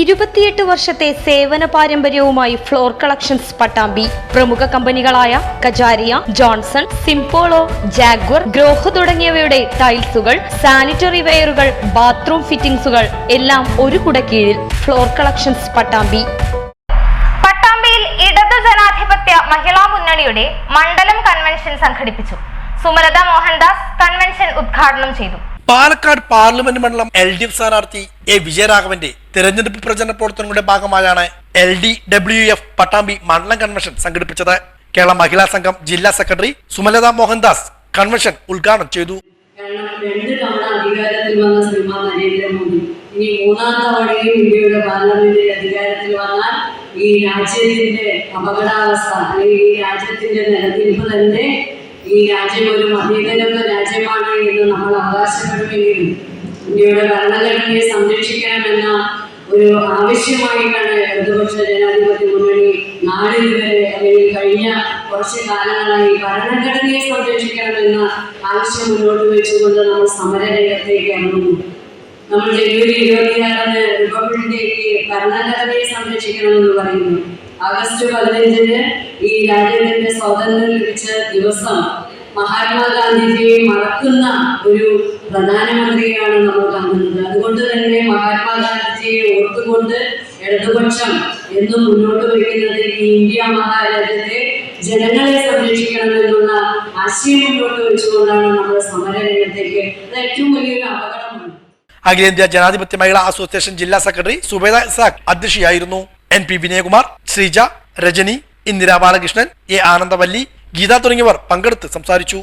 ഇരുപത്തിയെട്ട് വർഷത്തെ സേവന പാരമ്പര്യവുമായി ഫ്ലോർ കളക്ഷൻസ് പട്ടാമ്പി. പ്രമുഖ കമ്പനികളായ Kajaria Johnson Simpolo Jaguar Grohe തുടങ്ങിയവയുടെ ടൈൽസുകൾ സാനിറ്ററി വെയറുകൾ ബാത്റൂം ഫിറ്റിംഗ്സുകൾ എല്ലാം ഒരു കുടക്കീഴിൽ ഫ്ലോർ കളക്ഷൻസ് പട്ടാമ്പി. പട്ടാമ്പിയിൽ ഇടതു ജനാധിപത്യ മഹിളാ മുന്നണിയുടെ മണ്ഡലം കൺവെൻഷൻ സംഘടിപ്പിച്ചു. സുമലത മോഹൻദാസ് കൺവെൻഷൻ ഉദ്ഘാടനം ചെയ്തു. പാലക്കാട് പാർലമെന്റ് മണ്ഡലം എൽ ഡി എഫ് സ്ഥാനാർത്ഥി എ വിജയരാഘവന്റെ തെരഞ്ഞെടുപ്പ് പ്രചരണ പ്രവർത്തനങ്ങളുടെ ഭാഗമായാണ് L D W F Pattambi മണ്ഡലം കൺവെൻഷൻ സംഘടിപ്പിച്ചത്. കേരള മഹിളാ സംഘം ജില്ലാ സെക്രട്ടറി സുമലത മോഹൻദാസ് കൺവെൻഷൻ ഉദ്ഘാടനം ചെയ്തു. രണ്ട് തവണ അധികാരത്തിൽ വന്ന ശ്രീമാൻ നരേന്ദ്രമോദി ഇനി മൂന്നാം തവണയും ഇന്ത്യയുടെ പാർലമെന്റിൽ ഈ രാജ്യത്തിന്റെ അപകടാവസ്ഥ അല്ലെങ്കിൽ ഈ രാജ്യത്തിന്റെ നിലനിൽപ്പ് തന്നെ ഈ രാജ്യം ഒരു മതേതരത്വ രാജ്യമാണ് നമ്മൾ അവകാശപ്പെടുമെങ്കിലും ഇന്ത്യയുടെ ഭരണഘടനയെ സംരക്ഷിക്കണമെന്ന ഒരു ആവശ്യമായിട്ടാണ് ഇടതുപക്ഷ ജനാധിപത്യ മുന്നണി നാളിതുവരെ അല്ലെങ്കിൽ കഴിഞ്ഞ കുറച്ച് കാലങ്ങളായി ഭരണഘടനയെ സംരക്ഷിക്കണമെന്ന ആവശ്യം മുന്നോട്ട് വെച്ചുകൊണ്ട് നമ്മൾ സമരരംഗത്തേക്ക് ഇറങ്ങുന്നു. നമ്മൾ ജനുവരി ഇരുപത്തിയാറിന് റിപ്പബ്ലിക് ഡേക്ക് ഭരണഘടനയെ സംരക്ഷിക്കണമെന്ന് പറയുന്നു. ആഗസ്റ്റ് പതിനഞ്ചിന് ഈ രാജ്യത്തിന്റെ സ്വാതന്ത്ര്യം ലഭിച്ച ദിവസം മഹാത്മാഗാന്ധിജിയെ മറക്കുന്ന ഒരു പ്രധാനമന്ത്രിയാണ് നമ്മൾ കാണുന്നത്. അതുകൊണ്ട് തന്നെ മഹാത്മാഗാന്ധിജിയെ ഓർത്തുകൊണ്ട് ഇടതുപക്ഷം എന്നും മുന്നോട്ട് വയ്ക്കുന്നത് ഈ ഇന്ത്യ മഹാരാജ്യത്തെ ജനങ്ങളെ സംരക്ഷിക്കണം എന്നുള്ള ആശയം മുന്നോട്ട് വെച്ചുകൊണ്ടാണ് നമ്മൾ സമരരംഗത്തേക്ക് അത് ഏറ്റവും വലിയൊരു അപകടമാണ്. അഖിലേന്ത്യാ ജനാധിപത്യ മഹിളാ അസോസിയേഷൻ ജില്ലാ secretary Subeda Isaq അധ്യക്ഷയായിരുന്നു. N P Vinayakumar Sreeja Rajani Indira Balakrishnan A Anandavalli Geetha തുടങ്ങിയവർ പങ്കെടുത്ത് സംസാരിച്ചു.